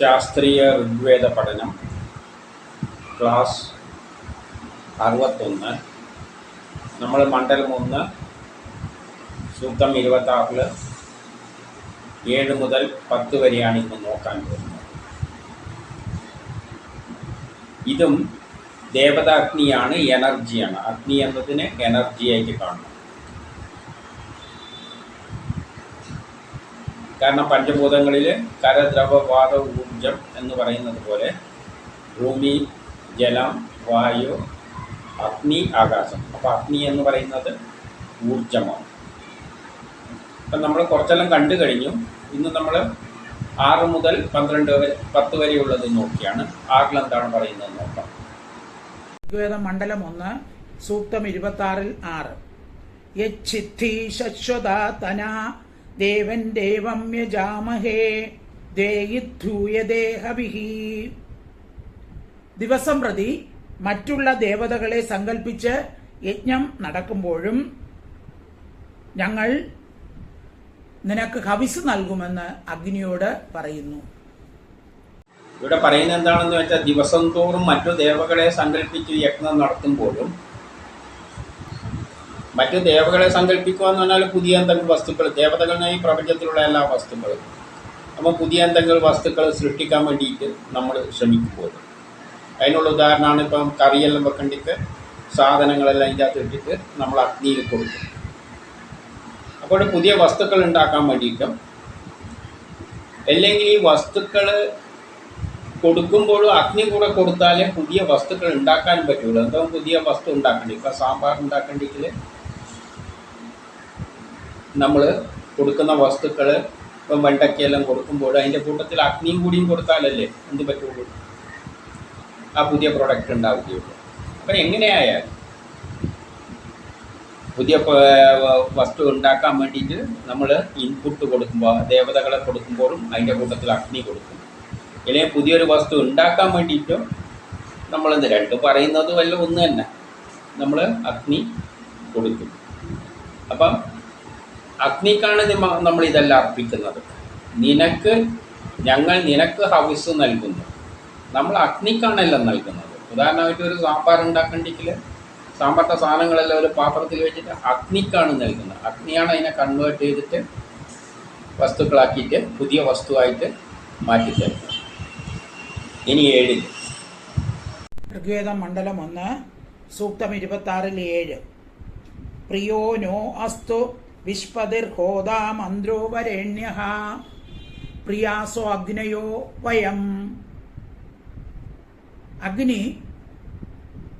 ശാസ്ത്രീയ ഋഗ്വേദ പഠനം ക്ലാസ് അറുപത്തൊന്ന്. നമ്മൾ മണ്ഡലം ഒന്ന് സൂക്തം ഇരുപത്താറിൽ ഏഴ് മുതൽ പത്ത് വരെയാണ് ഇന്ന് നോക്കാൻ പോകുന്നത്. ഇതും ദേവതാഗ്നിയാണ് എനർജിയാണ്. അഗ്നി എന്നതിന് എനർജിയായിട്ട് കാണണം കാരണം പഞ്ചഭൂതങ്ങളിൽ കരദ്രവ വാത ഊർജം എന്ന് പറയുന്നത് പോലെ ഭൂമി ജലം വായു അഗ്നി ആകാശം. അപ്പോൾ അഗ്നി എന്ന് പറയുന്നത് ഊർജമാണ്. അപ്പം നമ്മൾ കുറച്ചെല്ലാം കണ്ടു കഴിഞ്ഞു. ഇന്ന് നമ്മൾ ആറ് മുതൽ പന്ത്രണ്ട് വരെ പത്ത് വരെയുള്ളത് നോക്കിയാണ്. ആറിൽ എന്താണ് പറയുന്നത് നോക്കാം. ഋഗ്വേദ മണ്ഡലം ഒന്ന് സൂക്തം ഇരുപത്തി ആറിൽ ആറ്. യച്ഛിദ്ധി ശശ്വത ദേവൻ ദേവം യജാമഹേ ദേഹിധൂയദേഹവിഹി ദിവസം പ്രതി മറ്റുള്ള ദേവതകളെ സങ്കല്പിച്ച് യജ്ഞം നടക്കുമ്പോഴും ഞങ്ങൾ നിനക്ക് ഹവിസ് നൽകുമെന്ന് അഗ്നിയോട് പറയുന്നു. ഇവിടെ പറയുന്നത് എന്താണെന്ന് വെച്ചാൽ ദിവസം തോറും മറ്റു ദേവകളെ സങ്കല്പിച്ച് യജ്ഞം നടത്തുമ്പോഴും മറ്റു ദേവകളെ സങ്കല്പിക്കുക എന്ന് പറഞ്ഞാൽ പുതിയ എന്തെങ്കിലും വസ്തുക്കൾ ദേവതകൾ ഈ പ്രപഞ്ചത്തിലുള്ള എല്ലാ വസ്തുക്കളും. അപ്പോൾ പുതിയ എന്തെങ്കിലും വസ്തുക്കൾ സൃഷ്ടിക്കാൻ വേണ്ടിയിട്ട് നമ്മൾ ശ്രമിക്കുമ്പോൾ. അതിനുള്ള ഉദാഹരണമാണ് ഇപ്പം കറിയെല്ലാം വെക്കണ്ടിട്ട് സാധനങ്ങളെല്ലാം അതിന്റെ അകത്ത് ഇട്ടിട്ട് നമ്മൾ അഗ്നിയിൽ കൊടുക്കും. അപ്പോൾ പുതിയ വസ്തുക്കൾ ഉണ്ടാക്കാൻ വേണ്ടിയിട്ടും അല്ലെങ്കിൽ ഈ വസ്തുക്കൾ കൊടുക്കുമ്പോഴും അഗ്നി കൂടെ കൊടുത്താലേ പുതിയ വസ്തുക്കൾ ഉണ്ടാക്കാൻ പറ്റുള്ളൂ. എന്തോ പുതിയ വസ്തു ഉണ്ടാക്കണ്ടേ? ഇപ്പം സാമ്പാർ ഉണ്ടാക്കണ്ടെങ്കിൽ നമ്മൾ കൊടുക്കുന്ന വസ്തുക്കൾ ഇപ്പം വെണ്ടക്കയെല്ലാം കൊടുക്കുമ്പോൾ അതിന്റെ കൂട്ടത്തിൽ അഗ്നിയും കൂടിയും കൊടുത്താലല്ലേ എന്ത് പറ്റുള്ളൂ? ആ പുതിയ പ്രോഡക്റ്റ് ഉണ്ടാവുകയുള്ളൂ. അപ്പം എങ്ങനെയായാലും പുതിയ വസ്തു ഉണ്ടാക്കാൻ വേണ്ടിയിട്ട് നമ്മൾ ഇൻപുട്ട് കൊടുക്കുമ്പോൾ ദേവതകളെ കൊടുക്കുമ്പോഴും അതിന്റെ കൂട്ടത്തിൽ അഗ്നി കൊടുക്കും. അല്ലെങ്കിൽ പുതിയൊരു വസ്തു ഉണ്ടാക്കാൻ വേണ്ടിയിട്ടും നമ്മളെന്ത് രണ്ടും പറയുന്നതും വല്ല ഒന്ന് തന്നെ. നമ്മൾ അഗ്നി കൊടുക്കും. അപ്പം അഗ്നിക്കാണ് നിമ- നമ്മൾ ഇതെല്ലാം അർപ്പിക്കുന്നത്. നിനക്ക് ഞങ്ങൾ നിനക്ക് ഹവിസ് നൽകുന്നു. നമ്മൾ അഗ്നിക്കാണെല്ലാം നൽകുന്നത്. ഉദാഹരണമായിട്ട് ഒരു സാമ്പാർ ഉണ്ടാക്കണ്ടെങ്കിൽ സാമ്പാറിന്റെ സാധനങ്ങളെല്ലാം ഒരു പാത്രത്തിൽ വെച്ചിട്ട് അഗ്നിക്കാണ് നൽകുന്നത്. അഗ്നിയാണ് അതിനെ കൺവേർട്ട് ചെയ്തിട്ട് വസ്തുക്കളാക്കിയിട്ട് പുതിയ വസ്തുവായിട്ട് മാറ്റിത്തരുന്നത്. ഇനി ഏഴിൽ ഋഗ്വേദം മണ്ഡലം ഒന്ന് സൂക്തം ഇരുപത്തി ആറിൽ ഏഴ് പ്രിയോനോ അസ്തു വിഷ്പതിർ ഹോതാ മന്ത്രോ വരേണ്യ പ്രിയാസോ അഗ്നയോ വയം. അഗ്നി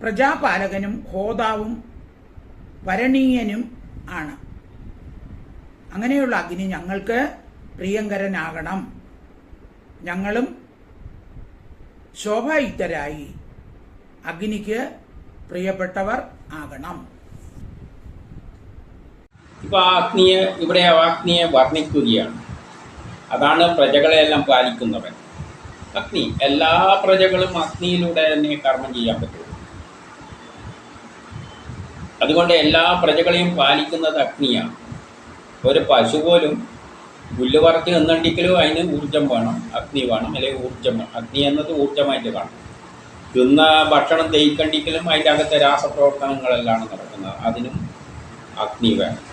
പ്രജാപാലകനും ഹോതാവും വരണീയനും ആണ്. അങ്ങനെയുള്ള അഗ്നി ഞങ്ങൾക്ക് പ്രിയങ്കരനാകണം. ഞങ്ങളും ശോഭായുക്തരായി അഗ്നിക്ക് പ്രിയപ്പെട്ടവർ ആകണം. ഇപ്പോൾ ആ ഇവിടെ ആ വർണിക്കുകയാണ്. അതാണ് പ്രജകളെല്ലാം പാലിക്കുന്നവൻ. അഗ്നി എല്ലാ പ്രജകളും അഗ്നിയിലൂടെ തന്നെ കർമ്മം ചെയ്യാൻ പറ്റുള്ളൂ അതുകൊണ്ട് എല്ലാ പ്രജകളെയും പാലിക്കുന്നത് അഗ്നിയാണ്. ഒരു പശു പോലും പുല്ല് പറച്ച് നിന്നുണ്ടെങ്കിലും അതിന് ഊർജം വേണം അഗ്നി വേണം അല്ലെങ്കിൽ ഊർജം വേണം. അഗ്നി എന്നത് ഊർജമായിട്ട് കാണും. തിന്ന ഭക്ഷണം ദഹിക്കണ്ടെങ്കിലും അതിന്റെ അകത്തെ രാസപ്രവർത്തനങ്ങളെല്ലാം നടക്കുന്നത്. അതിനും അഗ്നി വേണം.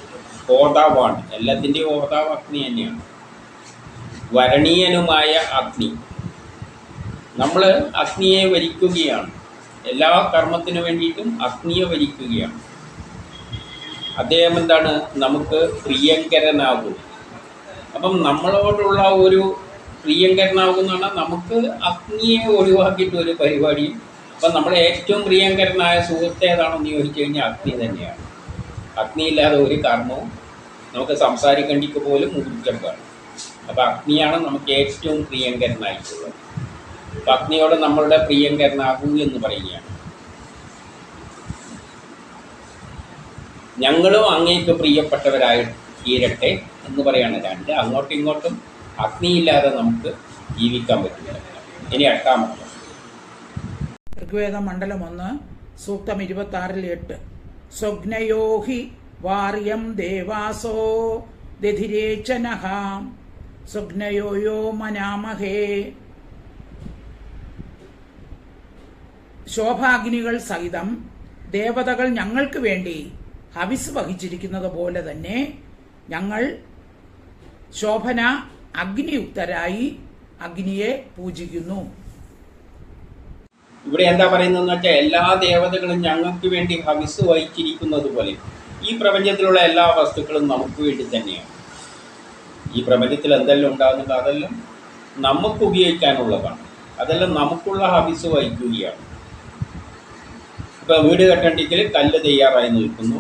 ഹോതാവാണ് എല്ലാത്തിന്റെയും ഓതാവ് അഗ്നി തന്നെയാണ്. വരണീയനുമായ അഗ്നി. നമ്മൾ അഗ്നിയെ വരിക്കുകയാണ്. എല്ലാ കർമ്മത്തിനു വേണ്ടിയിട്ടും അഗ്നിയെ വരിക്കുകയാണ്. അദ്ദേഹം എന്താണ്? നമുക്ക് പ്രിയങ്കരനാകും. അപ്പം നമ്മളോടുള്ള ഒരു പ്രിയങ്കരനാകും എന്ന് പറഞ്ഞാൽ നമുക്ക് അഗ്നിയെ ഒഴിവാക്കിയിട്ട് ഒരു അപ്പം നമ്മളെ ഏറ്റവും പ്രിയങ്കരനായ സുഹൃത്ത് ഏതാണെന്ന് ചോദിച്ചു കഴിഞ്ഞാൽ അഗ്നി തന്നെയാണ്. അഗ്നി ഇല്ലാതെ ഒരു കർമ്മവും നമുക്ക് സംസാരിക്കേണ്ടിക്ക് പോലും ഊർജം വേണം. അപ്പോൾ അഗ്നിയാണ് നമുക്ക് ഏറ്റവും പ്രിയങ്കരനായിട്ടുള്ളത്. അപ്പം അഗ്നിയോട് നമ്മളുടെ പ്രിയങ്കരനാകൂ എന്ന് പറയുകയാണ്. ഞങ്ങളും അങ്ങേക്ക് പ്രിയപ്പെട്ടവരായി തീരട്ടെ എന്ന് പറയാണ് രണ്ട്. അങ്ങോട്ടും ഇങ്ങോട്ടും അഗ്നിയില്ലാതെ നമുക്ക് ജീവിക്കാൻ പറ്റില്ല. ഇനി എട്ടാമത്തെ. ഋഗ്വേദ മണ്ഡലം ഒന്ന് സൂക്തം ഇരുപത്തി ആറിൽ എട്ട്. സ്വപ്നയോ ഹി വാര്യം ദേവാസോ ദധിരേച്ചനഹ സ്വഗ്നയോ യോ മനാമഹേ. ശോഭാഗ്നികൾ സഹിതം ദേവതകൾ ഞങ്ങൾക്ക് വേണ്ടി ഹവിസ് വഹിച്ചിരിക്കുന്നത് പോലെ തന്നെ ഞങ്ങൾ ശോഭന അഗ്നിയുക്തരായി അഗ്നിയെ പൂജിക്കുന്നു. ഇവിടെ എന്താ പറയുന്നതെന്ന് വെച്ചാൽ എല്ലാ ദേവതകളും ഞങ്ങൾക്ക് വേണ്ടി ഹവിസ് വഹിച്ചിരിക്കുന്നത് പോലെ ഈ പ്രപഞ്ചത്തിലുള്ള എല്ലാ വസ്തുക്കളും നമുക്ക് വേണ്ടി തന്നെയാണ്. ഈ പ്രപഞ്ചത്തിൽ എന്തെല്ലാം ഉണ്ടാകുന്നത് അതെല്ലാം നമുക്ക് ഉപയോഗിക്കാനുള്ളതാണ്. അതെല്ലാം നമുക്കുള്ള ഹവിസ് വഹിക്കുകയാണ്. ഇപ്പോൾ വീട് കെട്ടണ്ടെങ്കിൽ കല്ല് തയ്യാറായി നിൽക്കുന്നു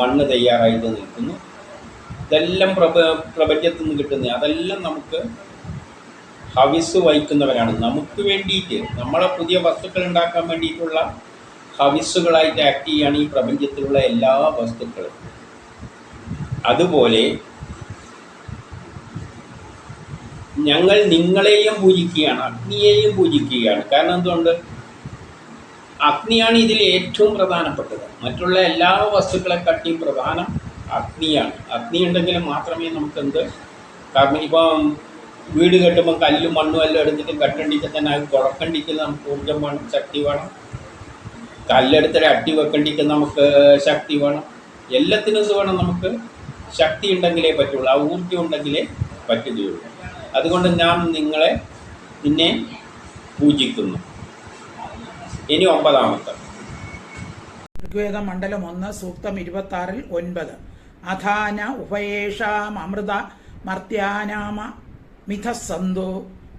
മണ്ണ് തയ്യാറായിട്ട് നിൽക്കുന്നു. ഇതെല്ലാം പ്രപ പ്രപഞ്ചത്തിൽ നിന്ന് കിട്ടുന്ന അതെല്ലാം നമുക്ക് ഹവിസ് വഹിക്കുന്നവരാണ് നമുക്ക് വേണ്ടിയിട്ട് നമ്മളെ പുതിയ വസ്തുക്കൾ ഉണ്ടാക്കാൻ വേണ്ടിയിട്ടുള്ള ഹവിസുകളായിട്ട് ആക്ട് ചെയ്യുകയാണ് ഈ പ്രപഞ്ചത്തിലുള്ള എല്ലാ വസ്തുക്കളും. അതുപോലെ ഞങ്ങൾ നിങ്ങളെയും പൂജിക്കുകയാണ് അഗ്നിയെയും പൂജിക്കുകയാണ്. കാരണം എന്തുകൊണ്ട്? അഗ്നിയാണ് ഇതിൽ ഏറ്റവും പ്രധാനപ്പെട്ടത്. മറ്റുള്ള എല്ലാ വസ്തുക്കളെക്കാട്ടിയും പ്രധാനം അഗ്നിയാണ്. അഗ്നി ഉണ്ടെങ്കിൽ മാത്രമേ നമുക്ക് എന്ത് കാരണം ഇപ്പം വീട് കെട്ടുമ്പോൾ കല്ലും മണ്ണും എല്ലാം എടുത്തിട്ട് കെട്ടണ്ടിക്ക് തന്നെ അത് കുഴക്കണ്ടിക്ക് നമുക്ക് ഊർജം വേണം ശക്തി വേണം. കല്ലെടുത്തിട്ട് അട്ടി വെക്കണ്ടിക്ക് നമുക്ക് ശക്തി വേണം. എല്ലാത്തിനും വേണം നമുക്ക്. ശക്തി ഉണ്ടെങ്കിലേ പറ്റുള്ളൂ. ആ ഊർജം ഉണ്ടെങ്കിലേ പറ്റുകയുള്ളൂ അതുകൊണ്ട് ഞാൻ നിങ്ങളെ നിന്നെ പൂജിക്കുന്നു. ഇനി ഒമ്പതാമത്തെ. ഋഗ്വേദ മണ്ഡലം ഒന്ന് സൂക്തം ഇരുപത്തി ആറിൽ ഒൻപത്. അധാന ഉപയേഷാം അമൃത മർത്യാനാമ മിഥസന്തു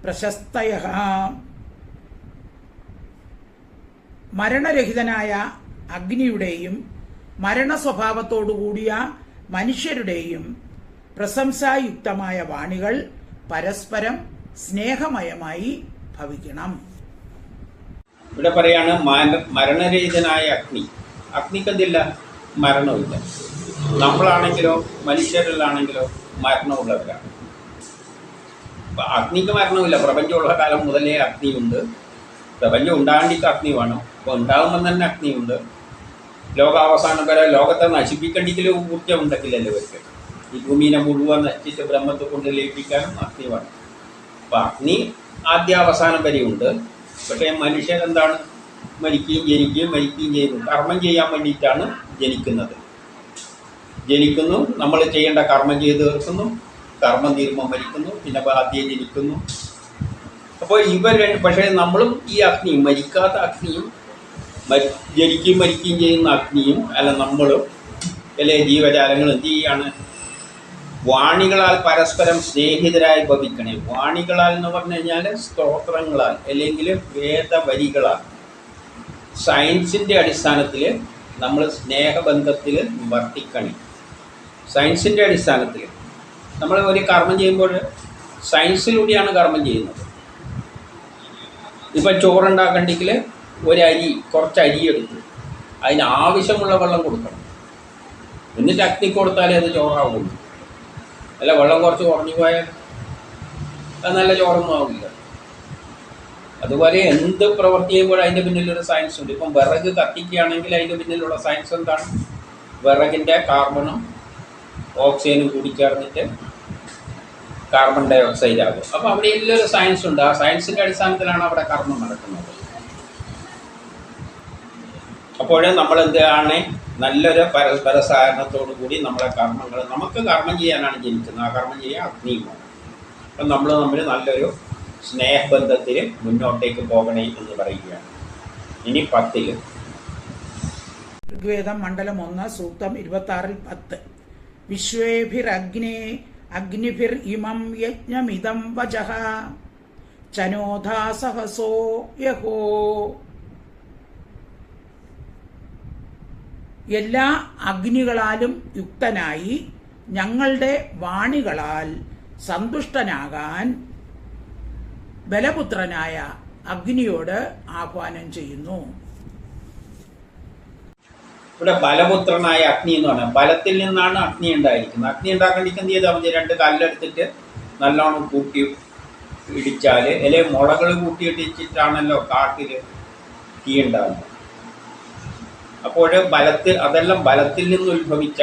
പ്രശസ്തയ മരണരഹിതനായ അഗ്നിയുടെയും മരണസ്വഭാവത്തോടുകൂടിയ മനുഷ്യരുടെയും പ്രശംസായുക്തമായ വാണികൾ പരസ്പരം സ്നേഹമയമായി ഭവിക്കണം. ഇവിടെ പറയാണ് മരണരഹിതനായ അഗ്നി. അഗ്നിക്ക് എന്തില്ല മരണമില്ല നമ്മളാണെങ്കിലോ മനുഷ്യരിലാണെങ്കിലോ മരണമുള്ളവരാണ്. അഗ്നിക്ക് മരണമില്ല. പ്രപഞ്ചമുള്ള കാലം മുതലേ അഗ്നിയുണ്ട്. പ്രപഞ്ചം ഉണ്ടാകേണ്ടിക്ക് അഗ്നി വേണം അപ്പോൾ ഉണ്ടാകുമ്പോൾ തന്നെ അഗ്നിയുണ്ട്. ലോകാവസാനം വരെ ലോകത്തെ നശിപ്പിക്കേണ്ടെങ്കിലും ഊർജം ഉണ്ടെങ്കിലല്ലേ വയ്ക്കുക ഈ ഭൂമിനെ മുഴുവൻ നശിച്ച് ബ്രഹ്മത്തെ കൊണ്ട് ലയിപ്പിക്കാനും അഗ്നി വേണം അപ്പം അഗ്നി ആദ്യാവസാനം വരെയുണ്ട് പക്ഷേ മനുഷ്യൻ എന്താണ്? മരിക്കുകയും ജനിക്കുകയും മരിക്കുകയും ചെയ്യുന്നു. കർമ്മം ചെയ്യാൻ വേണ്ടിയിട്ടാണ് ജനിക്കുന്നത്. ജനിക്കുന്നു. നമ്മൾ ചെയ്യേണ്ട കർമ്മം ചെയ്ത് തീർക്കുന്നു. കർമ്മം തീരുമ്പോൾ മരിക്കുന്നു പിന്നെ ആദ്യം ജനിക്കുന്നു അപ്പോൾ ഇവർ രണ്ട് പക്ഷേ നമ്മളും ഈ അഗ്നിയും മരിക്കാത്ത അഗ്നിയും മരി ജനിക്കുകയും മരിക്കുകയും ചെയ്യുന്ന അഗ്നിയും അല്ല നമ്മളും അല്ലെ ജീവജാലങ്ങൾ എന്ത് ചെയ്യാണ്? വാണികളാൽ പരസ്പരം സ്നേഹിതരായി ഭവിക്കണേ. വാണികളാൽ എന്ന് പറഞ്ഞു കഴിഞ്ഞാൽ സ്തോത്രങ്ങളാൽ അല്ലെങ്കിൽ വേദവരികളാൽ. സയൻസിന്റെ അടിസ്ഥാനത്തിൽ നമ്മൾ സ്നേഹബന്ധത്തിൽ വർത്തിക്കണേ. സയൻസിന്റെ അടിസ്ഥാനത്തിൽ നമ്മൾ ഒരു കർമ്മം ചെയ്യുമ്പോൾ സയൻസിലൂടെയാണ് കർമ്മം ചെയ്യുന്നത്. ഇപ്പം ചോറുണ്ടാക്കണ്ടെങ്കിൽ ഒരു അരി കുറച്ച് അരി എടുത്ത് അതിന് ആവശ്യമുള്ള വെള്ളം കൊടുക്കണം. എന്നിട്ട് അഗ്നി കൊടുത്താലേ അത് ചോറാവുള്ളൂ. അല്ല വെള്ളം കുറച്ച് കുറഞ്ഞു പോയാൽ അത് നല്ല ചോറൊന്നും ആവില്ല. അതുപോലെ എന്ത് പ്രവൃത്തി ചെയ്യുമ്പോഴും അതിന്റെ പിന്നിലൊരു സയൻസ് ഉണ്ട്. ഇപ്പം വിറക് കത്തിക്കുകയാണെങ്കിൽ അതിന്റെ പിന്നിലുള്ള സയൻസ് എന്താണ്? വിറകിന്റെ കാർബണും ഓക്സിജനും കൂടി ചേർന്നിട്ട് കാർബൺ ഡൈ ഓക്സൈഡ് ആകും. അപ്പോൾ അവിടെ എല്ലൊരു സയൻസ് ഉണ്ട്. ആ സയൻസിന്റെ അടിസ്ഥാനത്തിലാണ് അവിടെ കർമ്മം നടക്കുന്നത്. അപ്പോഴേ നമ്മൾ എന്താണ്? നല്ലൊരു പരസ്പര സഹകരണത്തോടു കൂടി നമ്മളെ കർമ്മങ്ങൾ നമുക്ക് കർമ്മം ചെയ്യാനാണ് ജനിക്കുന്നത്. ആ കർമ്മം ചെയ്യാൻ അഗ്നിയുമാണ് അപ്പം നമ്മൾ തമ്മിൽ നല്ലൊരു സ്നേഹബന്ധത്തിൽ മുന്നോട്ടേക്ക് പോകണേ എന്ന് പറയുകയാണ്. ഇനി പത്തിൽ ഋഗ്വേദം മണ്ഡലം ഒന്ന് സൂക്തം ഇരുപത്തി ആറിൽ പത്ത്. വിശ്വേഭിരഗ്നേ അഗ്നിഭിർ ഇമം യജ്ഞമിതം വജഹ ചനോധാ സഹസോ യഹോ. എല്ലാ അഗ്നികളാലും യുക്തനായി ഞങ്ങളുടെ വാണികളാൽ സന്തുഷ്ടനാകാൻ ബലപുത്രനായ അഗ്നിയോട് ആഹ്വാനം ചെയ്യുന്നു. ഇവിടെ ബലപുത്രനായ അഗ്നി എന്ന് പറഞ്ഞാൽ ബലത്തിൽ നിന്നാണ് അഗ്നി ഉണ്ടായിരിക്കുന്നത്. അഗ്നി ഉണ്ടാക്കണ്ടിക്ക് എന്ത് ചെയ്താൽ മതി? രണ്ട് കല്ലെടുത്തിട്ട് നല്ലോണം കൂട്ടി ഇടിച്ചാൽ അല്ലെ മുളകൾ കൂട്ടി ഇടിച്ചിട്ടാണല്ലോ കാട്ടിൽ തീ ഉണ്ടാകുന്നത് അപ്പോൾ ബലത്തിൽ അതെല്ലാം ബലത്തിൽ നിന്ന് ഉത്ഭവിച്ച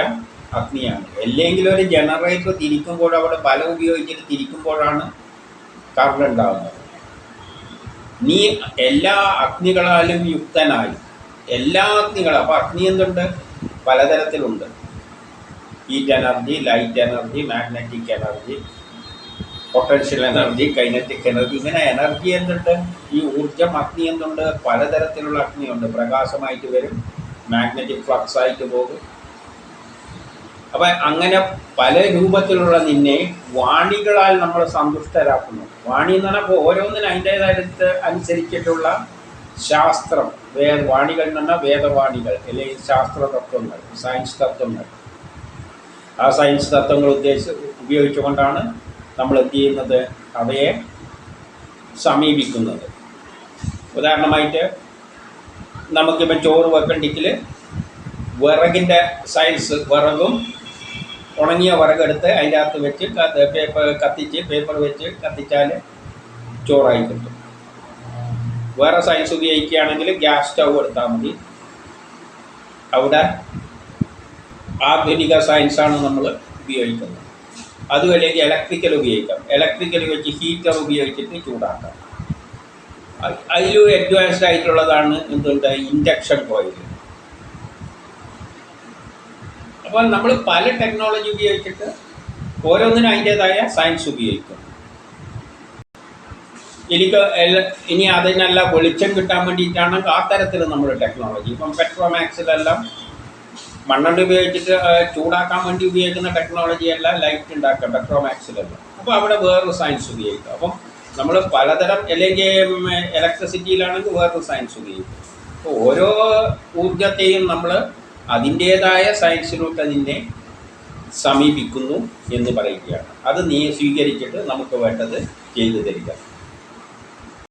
അഗ്നിയാണ്. അല്ലെങ്കിൽ ഒരു ജനറേറ്റർ തിരിക്കുമ്പോൾ അവിടെ ബലം ഉപയോഗിച്ചിട്ട് തിരിക്കുമ്പോഴാണ് കറണ്ട് ഉണ്ടാകുന്നത് നീ എല്ലാ അഗ്നികളാലും യുക്തനായി. എല്ലാ അഗ്നികളും അപ്പോൾ അഗ്നി എന്തുണ്ട്? പലതരത്തിലുണ്ട്. Heat energy light energy magnetic energy potential energy kinetic energy. ഇങ്ങനെ എനർജി എന്തുണ്ട്? ഈ ഊർജം അഗ്നി എന്തുണ്ട്? പലതരത്തിലുള്ള അഗ്നിയുണ്ട്. പ്രകാശമായിട്ട് വരും മാഗ്നറ്റിക് ഫ്ലക്സ് ആയിട്ട് പോകും. അപ്പൊ അങ്ങനെ പല രൂപത്തിലുള്ള നിന്നെ വാണികളാൽ നമ്മൾ സന്തുഷ്ടരാക്കുന്നു. വാണി എന്ന് പറഞ്ഞാൽ ഓരോന്നിനും അതിന്റെതായിട്ട് അനുസരിച്ചിട്ടുള്ള ശാസ്ത്രം വേദവാണികൾ എന്ന് പറഞ്ഞാൽ വേദവാണികൾ അല്ലെങ്കിൽ ശാസ്ത്ര തത്വങ്ങൾ സയൻസ് തത്വങ്ങൾ. ആ സയൻസ് തത്വങ്ങൾ ഉദ്ദേശിച്ച് ഉപയോഗിച്ചുകൊണ്ടാണ് നമ്മൾ എന്ത് ചെയ്യുന്നത്? അവയെ സമീപിക്കുന്നത്. ഉദാഹരണമായിട്ട് നമുക്കിപ്പം ചോറ് വെക്കണ്ടെങ്കിൽ വിറകിന്റെ സയൻസ് വിറകും ഉണങ്ങിയ വിറകെടുത്ത് അതിന്റെ അകത്ത് വെച്ച് പേപ്പർ കത്തിച്ച് പേപ്പർ വെച്ച് കത്തിച്ചാൽ ചോറായി കിട്ടും വേറെ സൈസ് ഉപയോഗിക്കുകയാണെങ്കിൽ ഗ്യാസ് സ്റ്റൗ എടുത്താൽ മതി. അവിടെ ആധുനിക സയൻസാണ് നമ്മൾ ഉപയോഗിക്കുന്നത്. അതും അല്ലെങ്കിൽ ഇലക്ട്രിക്കൽ ഉപയോഗിക്കാം. ഇലക്ട്രിക്കൽ വെച്ച് ഹീറ്റർ ഉപയോഗിച്ചിട്ട് ചൂടാക്കാം. അതിലും അഡ്വാൻസ്ഡ് ആയിട്ടുള്ളതാണ് എന്തുണ്ട്? ഇൻഡക്ഷൻ കോയിൽ അപ്പോൾ നമ്മൾ പല ടെക്നോളജി ഉപയോഗിച്ചിട്ട് ഓരോന്നിനും അതിന്റെതായ സയൻസ് ഉപയോഗിക്കും എനിക്ക് ഇനി അതിനല്ല വെളിച്ചം കിട്ടാൻ വേണ്ടിയിട്ടാണ് ആ തരത്തിൽ നമ്മൾ ടെക്നോളജി ഇപ്പം പെട്രോമാക്സിലെല്ലാം മണ്ണെണ്ണ ഉപയോഗിച്ചിട്ട് ചൂടാക്കാൻ വേണ്ടി ഉപയോഗിക്കുന്ന ടെക്നോളജി അല്ല ലൈറ്റ് ഉണ്ടാക്കുക പെട്രോമാക്സിലല്ല അപ്പോൾ അവിടെ വേറൊരു സയൻസ് ഉപയോഗിക്കുക അപ്പം നമ്മൾ പലതരം അല്ലെങ്കിൽ ഇലക്ട്രിസിറ്റിയിലാണെങ്കിൽ വേറൊരു സയൻസ് ഉപയോഗിക്കും. അപ്പോൾ ഓരോ ഊർജത്തെയും നമ്മൾ അതിന്റേതായ സയൻസിലോട്ട് അതിനെ സമീപിക്കുന്നു എന്ന് പറയുകയാണ്. അത് നീ സ്വീകരിച്ചിട്ട് നമുക്ക് വേണ്ടത് ചെയ്തു തരിക.